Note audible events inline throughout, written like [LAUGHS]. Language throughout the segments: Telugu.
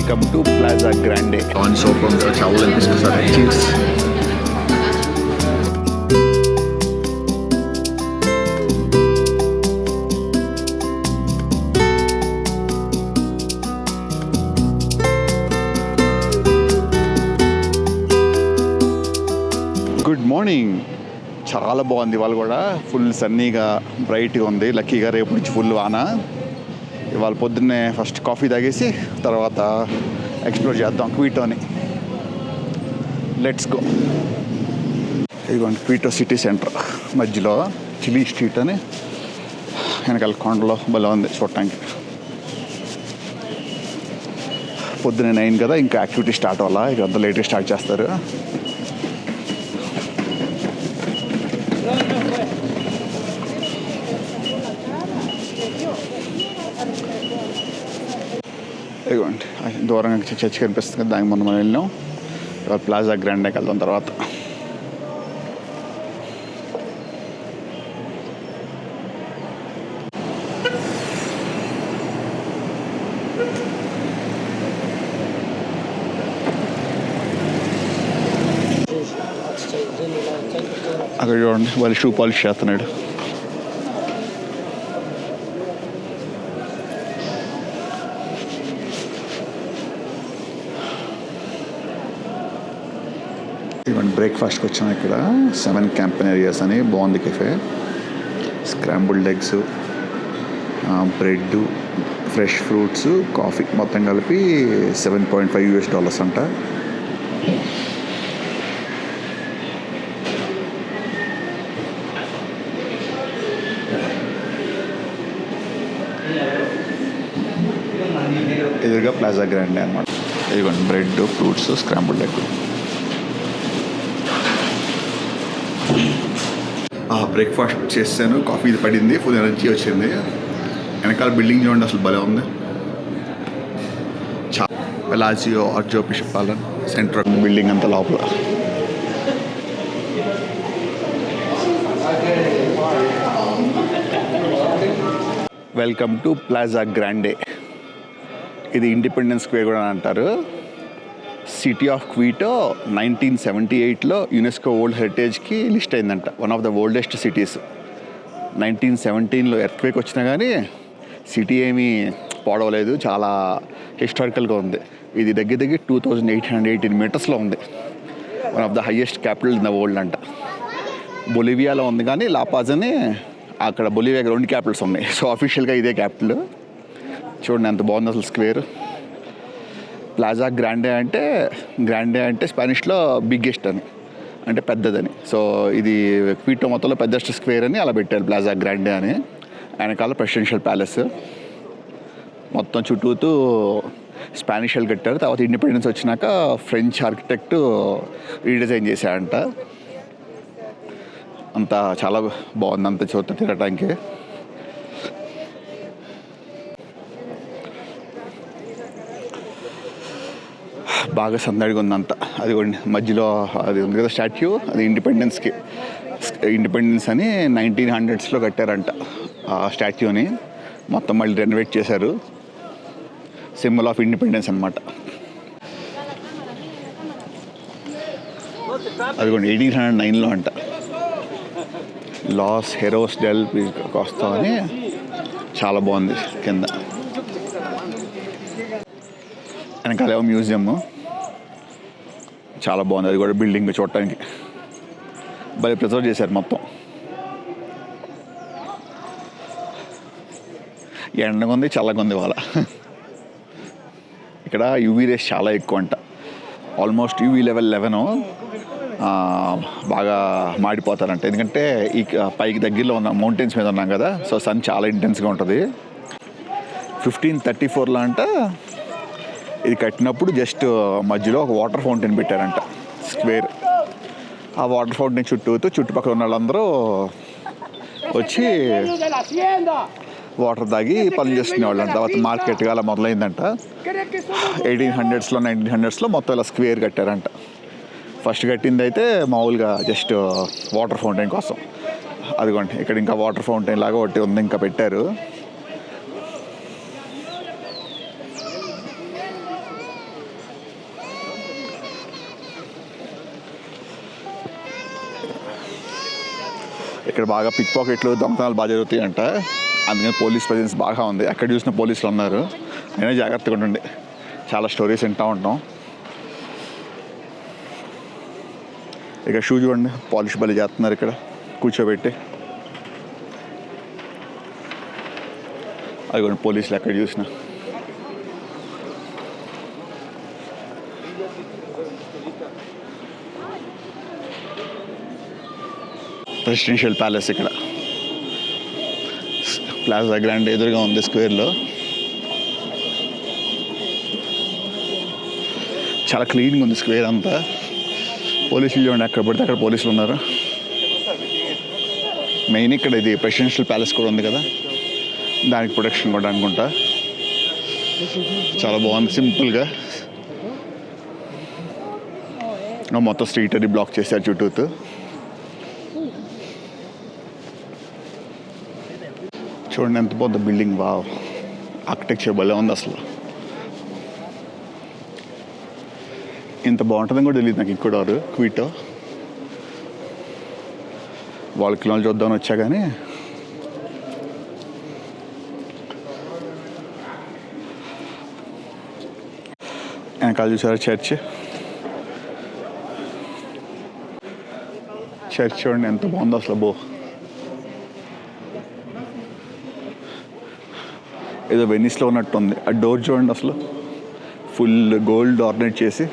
Welcome to Plaza Grande. On ఇంకా చావాలనిపిస్తుంది సార్ చీజ్ గుడ్ మార్నింగ్ చాలా బాగుంది ఇవాళ కూడా. ఫుల్ సన్నీగా బ్రైట్గా ఉంది. లక్కీగా రేపు నుంచి ఫుల్ వాన. ఇవాళ పొద్దున్నే ఫస్ట్ కాఫీ తాగేసి తర్వాత ఎక్స్ప్లోర్ చేద్దాం క్వీటోని. లెట్స్ గో ఇదిగోండి క్వీటో సిటీ సెంటర్. మధ్యలో చిలీ స్ట్రీట్ అని వెనకాల కొండలో భలే ఉంది చూడటానికి. పొద్దున్నే నైన్ కదా ఇంకా యాక్టివిటీ స్టార్ట్ అవ్వాలా? ఇక అంత లేట్గా స్టార్ట్ చేస్తారు ఇదిగోండి దూరంగా చర్చ్ కనిపిస్తుంది. దానికి ముందు మనం వెళ్ళినాం. ఇవాళ ప్లాజా గ్రాండ్కి వెళ్దాం తర్వాత. అక్కడ చూడండి వాళ్ళు షూ పాలిష్ చేస్తున్నాడు ఇవన్నీ బ్రేక్ఫాస్ట్కి వచ్చాం ఇక్కడ. సెవెన్ క్యాంపెన్ ఏరియాస్ అని. బాగుంది cafe. Scrambled eggs bread fresh fruits coffee మొత్తం కలిపి seven point five US dollars అంట. ఎదురుగా ప్లాజా గ్రాండే అనమాట ఇదిగోండి bread fruits scrambled egg breakfast చేశాను కాఫీ ఇది పడింది ఫుల్ ఎనర్జీ వచ్చింది. వెనకాల బిల్డింగ్ చూడండి అసలు భలే ఉంది. చా పెలాజియో ఆర్జో బిషప్ సెంటర్ బిల్డింగ్ అంతా లోపల. Welcome to Plaza Grande. ఇది ఇండిపెండెన్స్ స్క్వేర్ కూడా అని అంటారు. City of Quito nineteen seventy ఎయిట్లో యునెస్కో వరల్డ్ హెరిటేజ్కి లిస్ట్ అయిందంట. One of the oldest cities nineteen సెవెంటీన్లో ఎర్త్క్వేక్ వచ్చినా కానీ సిటీ ఏమీ పాడవలేదు. చాలా హిస్టారికల్గా ఉంది. ఇది దగ్గర దగ్గర two thousand eight hundred eighteen మీటర్స్లో ఉంది. One of the highest capital in the world అంట. బొలివియాలో ఉంది కానీ లాపాజ్ అని అక్కడ బొలివియా రెండు క్యాపిటల్స్ ఉన్నాయి. సో అఫీషియల్గా ఇదే క్యాపిటల్ చూడండి ఎంత బాగుంది అసలు స్క్వేర్ ప్లాజా గ్రాండే అంటే గ్రాండే అంటే స్పానిష్లో బిగ్గెస్ట్ అని. అంటే పెద్దదని. సో ఇది క్వీటో మొత్తంలో పెద్దెస్ట్ స్క్వేర్ అని అలా పెట్టారు ప్లాజా గ్రాండే అని. వెనకాల ప్రెసిడెన్షియల్ ప్యాలెస్ మొత్తం చుట్టూతూ స్పానిష్ వాళ్ళు కట్టారు. తర్వాత ఇండిపెండెన్స్ వచ్చినాక ఫ్రెంచ్ ఆర్కిటెక్ట్ రీడిజైన్ చేశాడంట. అంతా చాలా బాగుంది అంత చూత తిరగటానికి. బాగా సందడిగా ఉందంతా. అది కూడా మధ్యలో అది ఉంది కదా స్టాట్యూ అది ఇండిపెండెన్స్కి. ఇండిపెండెన్స్ అని నైన్టీన్ హండ్రెడ్స్లో కట్టారంట ఆ స్టాట్యూని. మొత్తం మళ్ళీ రెనోవేట్ చేశారు. సింబల్ ఆఫ్ ఇండిపెండెన్స్ అనమాట అది కూడా ఎయిటీన్ హండ్రెడ్ నైన్లో అంట. లాస్ హెరోస్ డెల్ కోస్తా అని చాలా బాగుంది కింద. వెనకాల మ్యూజియము. మ్యూజియం చాలా బాగుంది. అది కూడా బిల్డింగ్ చూడటానికి. భలే ప్రిజర్వ్ చేశారు మొత్తం. ఎండగా ఉంది చల్లగా ఉంది వాళ్ళ ఇక్కడ యూవీ రేస్ చాలా ఎక్కువ అంట ఆల్మోస్ట్ యూవీ లెవెల్ లెవెన్ బాగా మాడిపోతారంట. ఎందుకంటే ఈ పైకి దగ్గరలో ఉన్న మౌంటైన్స్ మీద ఉన్నాం కదా సో సన్ చాలా ఇంటెన్స్గా ఉంటుంది. ఫిఫ్టీన్ థర్టీ ఫోర్లో అంట. ఇది కట్టినప్పుడు జస్ట్ మధ్యలో ఒక వాటర్ ఫౌంటైన్ పెట్టారంట. స్క్వేర్. ఆ వాటర్ ఫౌంటైన్ చుట్టూతో చుట్టుపక్కల ఉన్న వాళ్ళందరూ వచ్చి వాటర్ తాగి పనులు చేసుకునేవాళ్ళు అంట తర్వాత మార్కెట్ అలా మొదలైందంట. ఎయిటీన్ హండ్రెడ్స్లో నైన్టీన్ హండ్రెడ్స్లో మొత్తం ఇలా స్క్వేర్ కట్టారంట. ఫస్ట్ కట్టింది అయితే మామూలుగా జస్ట్ వాటర్ ఫౌంటైన్ కోసం. అదిగోండి ఇక్కడ ఇంకా వాటర్ ఫౌంటైన్ లాగా ఒకటి ఉంది ఇంకా పెట్టారు. ఇక్కడ బాగా పిక్ పాకెట్లు దొంగతనాలు బాగా జరుగుతాయి అంట అందుకని పోలీస్ ప్రజెన్స్ బాగా ఉంది. ఎక్కడ చూసిన పోలీసులు ఉన్నారు. అయినా జాగ్రత్తగా ఉండండి. చాలా స్టోరీస్ వింటూ ఉంటాం. ఇక షూ చూడండి. పాలిష్ బలి చేస్తున్నారు ఇక్కడ. కూర్చోబెట్టి. అది కూడా పోలీసులు ఎక్కడ చూసినా. ప్రెసిడెన్షియల్ ప్యాలెస్ ఇక్కడ. ప్లాజా గ్రాండ్ ఎదురుగా ఉంది స్క్వేర్లో. చాలా క్లీన్గా ఉంది స్క్వేర్ అంతా. పోలీసులు చూడండి అక్కడ పడితే అక్కడ పోలీసులు ఉన్నారు. మెయిన్ ఇక్కడ ఇది ప్రెసిడెన్షియల్ ప్యాలెస్ కూడా ఉంది కదా. దానికి ప్రొటెక్షన్ కూడా అనుకుంటా. చాలా బాగుంది సింపుల్గా. మొత్తం స్ట్రీట్ అది బ్లాక్ చేశారు చుట్టూతో. చూడండి ఎంత బాగుంది బిల్డింగ్ వా ఆర్కిటెక్చర్ భలే ఉంది అసలు. ఇంత బాగుంటుందని కూడా తెలియదు నాకు ఇక్కడ క్వీటో వాళ్ళ కిలోలు చూద్దామని వచ్చా కానీ. వెనకాల చూసారా చర్చ్? చర్చ్ చూడండి ఎంత బాగుందో అసలు బో. ఏదో వెనిస్లో ఉన్నట్టుంది. ఆ డోర్ చూడండి అసలు. ఫుల్ గోల్డ్ ఆర్డినేట్ చేసి.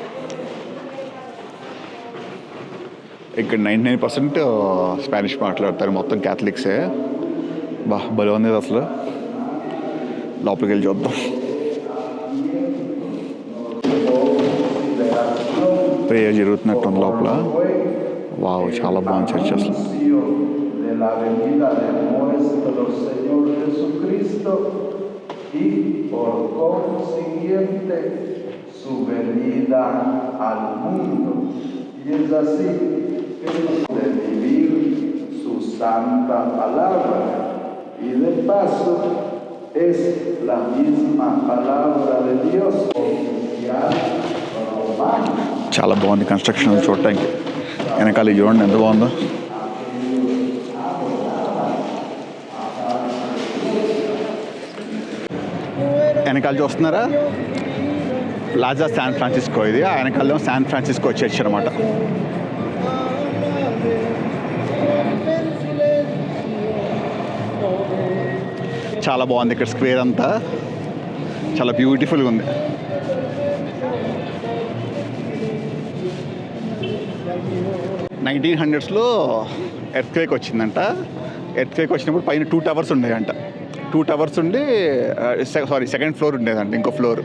ఇక్కడ నైంటీ నైన్ పర్సెంట్ స్పానిష్ మాట్లాడతారు. మొత్తం క్యాథలిక్సే. బా భలే ఉంది అసలు. లోపలికి వెళ్ళి చూద్దాం. ప్రేయర్ జరుగుతున్నట్టుంది లోపల. వావ్ చాలా బాగుంది చర్చ్ అసలు. La venida del nuestro Señor Jesucristo. y por consiguiente su venida al mundo. Y es así que hemos de vivir su santa palabra. Y de paso es la misma palabra de Dios oficial romana. చాలా బాగుంది కన్స్ట్రక్షన్ చూడటానికి వెనకాల ఇది చూడండి ఎంత బాగుందో వెనకాల చూస్తున్నారా? ప్లాజా శాన్ ఫ్రాన్సిస్కో ఇది. ఆ వెనకాల శాన్ ఫ్రాన్సిస్కో చర్చ్ అనమాట చాలా బాగుంది ఇక్కడ స్క్వేర్ అంతా. చాలా బ్యూటిఫుల్గా ఉంది. నైన్టీన్ హండ్రెడ్స్లో ఎర్త్క్వేక్ వచ్చిందంట. ఎర్త్క్వేక్ వచ్చినప్పుడు పైన టూ టవర్స్ ఉన్నాయంట టూ టవర్స్ ఉండి సారీ సెకండ్ ఫ్లోర్ ఉండేదంట ఇంకో ఫ్లోర్.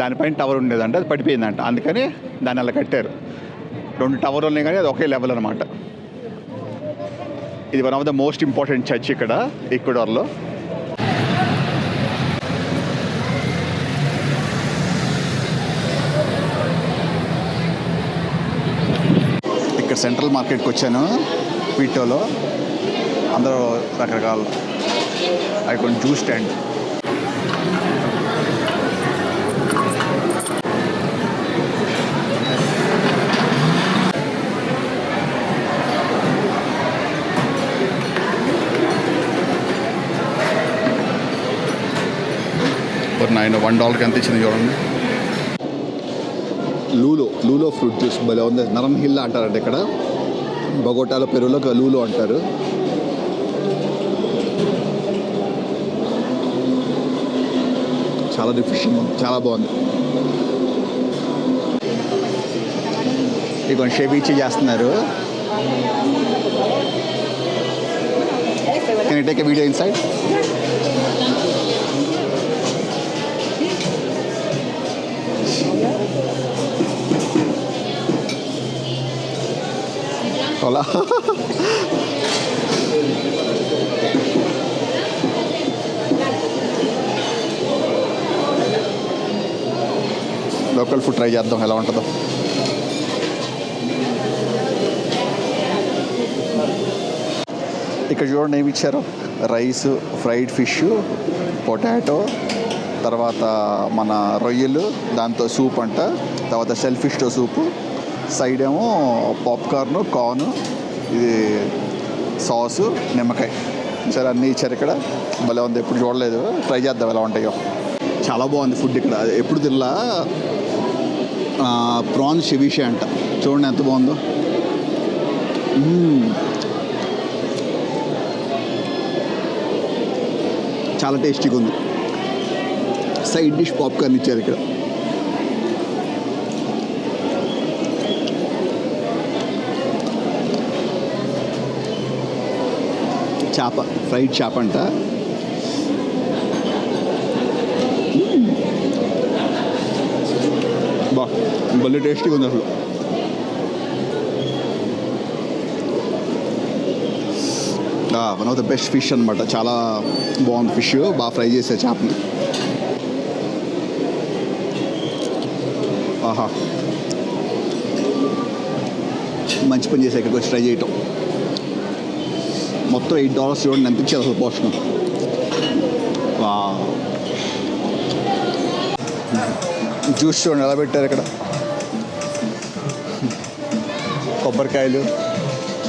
దానిపైన టవర్ ఉండేదంట అది పడిపోయిందంట. అందుకని దాన్ని అలా కట్టారు. రెండు టవర్లు ఉన్నాయి కానీ అది ఒకే లెవెల్ అనమాట ఇది one of the most important church ఇక్కడ ఈక్వడార్లో. ఇక్కడ సెంట్రల్ మార్కెట్కి వచ్చాను పీటోలో అందరూ రకరకాల అవి కొన్ని జ్యూస్ స్టాండ్ నాయన వన్ డాలర్కి ఎంత ఇచ్చింది చూడండి లూలో లూలో ఫ్రూట్ జ్యూస్ భలే ఉంది నరం హిల్ అంటారంట ఇక్కడ బొగోటాలో పెరుగులో లూలో అంటారు చాలా రిఫ్రెషింగ్ ఉంది చాలా బాగుంది ఇక షేబీచి చేస్తున్నారు can take a video inside Hola. [LAUGHS] Local food try చేద్దాం ఎలా ఉంటుందో. ఇక్కడ చూడండి ఏమి ఇచ్చారు? రైస్ ఫ్రైడ్ ఫిష్ పొటాటో తర్వాత మన రొయ్యలు దాంతో సూప్ అంట తర్వాత షెల్ ఫిష్తో సూపు సైడ్ ఏమో పాప్కార్న్ కార్న్ ఇది సాసు నిమ్మకాయ. సరే అన్నీ ఇచ్చారు ఇక్కడ. భలే ఉంది ఎప్పుడు చూడలేదు. ట్రై చేద్దాం ఎలా ఉంటాయో. చాలా బాగుంది ఫుడ్ ఇక్కడ. ఎప్పుడు తినలా? ప్రాన్ షివిషి అంట. చూడండి ఎంత బాగుందో. చాలా టేస్టీగా ఉంది. సైడ్ డిష్ పాప్కార్న్ ఇచ్చారు ఇక్కడ. చేప ఫ్రైడ్ చేప అంట. బా భలే టేస్టీగా ఉంది అసలు. One of the best fish అనమాట చాలా బాగుంది ఫిష్ బాగా ఫ్రై చేసే చేపని. ఆహా. మంచి పని చేసే ఇక్కడికి వచ్చి ట్రై చేయటం. మొత్తం ఎయిట్ డాలర్స్ చూడండి ఎంత ఇచ్చారు అసలు పోషణం వా జ్యూస్ చూడండి ఎలా పెట్టారు ఇక్కడ? కొబ్బరికాయలు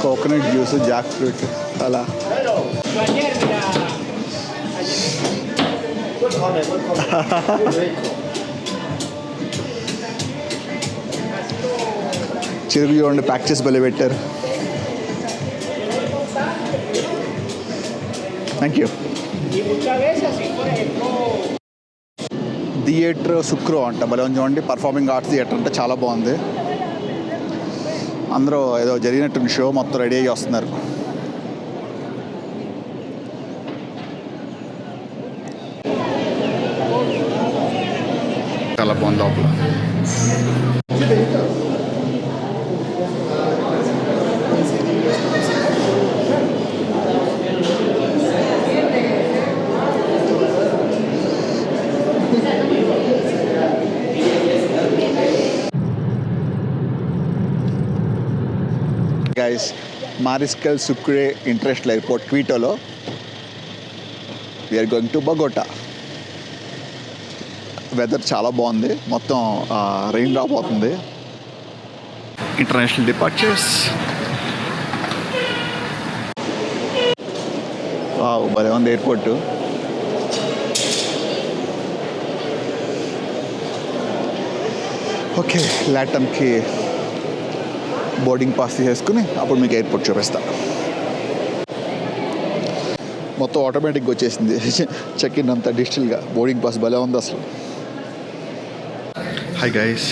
కోకోనట్ జ్యూస్ జాక్ ఫ్రూట్ అలా. చెరుకు చూడండి ప్యాక్ చేసి భలే పెట్టారు. థ్యాంక్ యూ థియేటర్ శుక్రో అంట భలే ఉంది చూడండి. పర్ఫార్మింగ్ ఆర్ట్స్ థియేటర్ అంటే చాలా బాగుంది. అందరూ ఏదో జరిగినట్టు షో మొత్తం రెడీ అయ్యి వస్తున్నారు. చాలా బాగుంది లోపల guys Mariscal Sucre international airport క్వీటోలో we're going to Bogota weather చాలా బాగుంది మొత్తం రెయిన్ రాబోతుంది ఇంటర్నేషనల్ డిపార్చర్స్ భలే ఉంది ఎయిర్పోర్టు ఓకే లాటమ్కి బోర్డింగ్ పాస్ తీసేసుకుని అప్పుడు మీకు ఎయిర్పోర్ట్ చూపిస్తాను మొత్తం ఆటోమేటిక్గా వచ్చేసింది. [LAUGHS] చెక్ ఇన్ అంతా డిజిటల్గా బోర్డింగ్ పాస్ భలే ఉంది అసలు. హాయ్ గైస్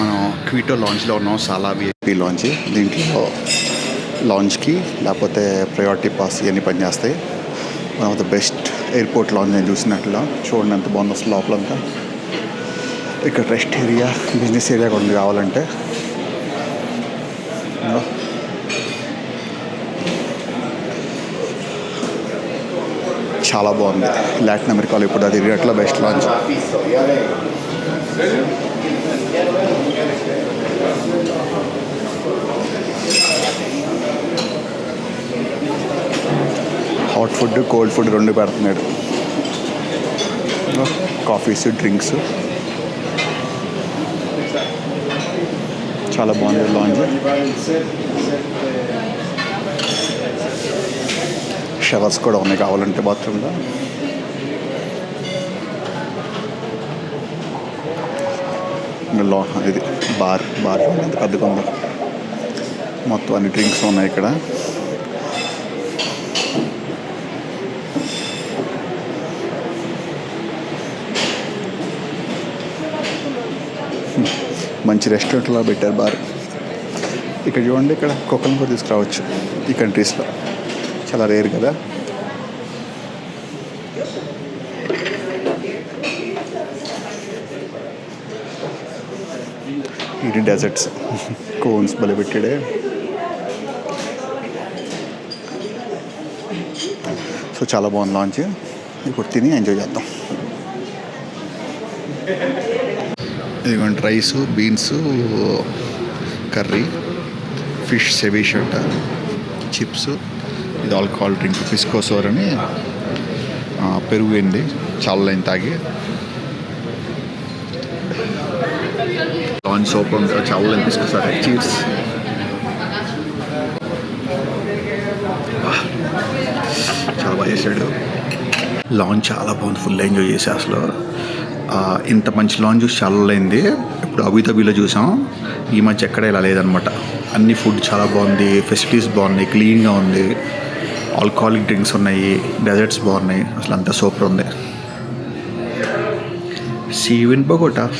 మనం క్వీటో లాంచ్లో ఉన్నాం సాలా విఐపి లాంచ్ దీంట్లో లాంచ్కి లేకపోతే ప్రయారిటీ పాస్ ఇవన్నీ పనిచేస్తాయి. One of the best airport lounge నేను చూసినట్లు చూడండి ఎంత బాగుంది అసలు లోపలంతా. ఇక్కడ రెస్ట్ ఏరియా బిజినెస్ ఏరియా కూడా ఉంది కావాలంటే. ఇదిగో. చాలా బాగుంది. లాటిన్ అమెరికాలో ఇప్పుడు అది రేట్లో best lounge. Hot food cold food రెండు పెడుతున్నాడు. Coffees drinks. చాలా బాగుంది లాంజ్ షవర్స్ కూడా ఉన్నాయి కావాలంటే బాత్రూంలో. లో ఇది బార్ బార్ పెద్దగా ఉంది మొత్తం అన్ని డ్రింక్స్ ఉన్నాయి ఇక్కడ. మంచి రెస్టారెంట్లో పెట్టారు బార్. ఇక్కడ చూడండి ఇక్కడ కుక్కలను కూడా తీసుకురావచ్చు ఈ కంట్రీస్లో. చాలా రేర్ కదా. ఇది డెజర్ట్స్. కోన్స్ బలి పెట్టాడే. సో చాలా బాగుంది లాంచ్. ఇప్పుడు తిని ఎంజాయ్ చేద్దాం. ఇదిగోండి రైసు బీన్స్ కర్రీ ఫిష్ సెవీషట చిప్స్ ఇది ఆల్కహాల్ డ్రింక్ పిస్కోసోర్ అని పెరుగుంది చాలా లైన్ తాగి. లాంచ్ సోప్ ఉంటారు చాలా లైన్ పిస్కోసార్ చీర్స్ చాలా బాగా చేశాడు. లాంచ్ చాలా బాగుంది ఫుల్ ఎంజాయ్ చేసే అసలు. ఇంత మంచి లాంచ్ చూసి చాలా రోజులైంది ఇప్పుడు అబుదాబీలో చూసాం. ఈ మధ్య ఎక్కడ ఇలా లేదనమాట. అన్ని ఫుడ్ చాలా బాగుంది. ఫెసిలిటీస్ బాగున్నాయి. క్లీన్గా ఉంది. ఆల్కహాలిక్ డ్రింక్స్ ఉన్నాయి. డెజర్ట్స్ బాగున్నాయి. అసలు అంతా సూపర్ ఉంది. See in Bogota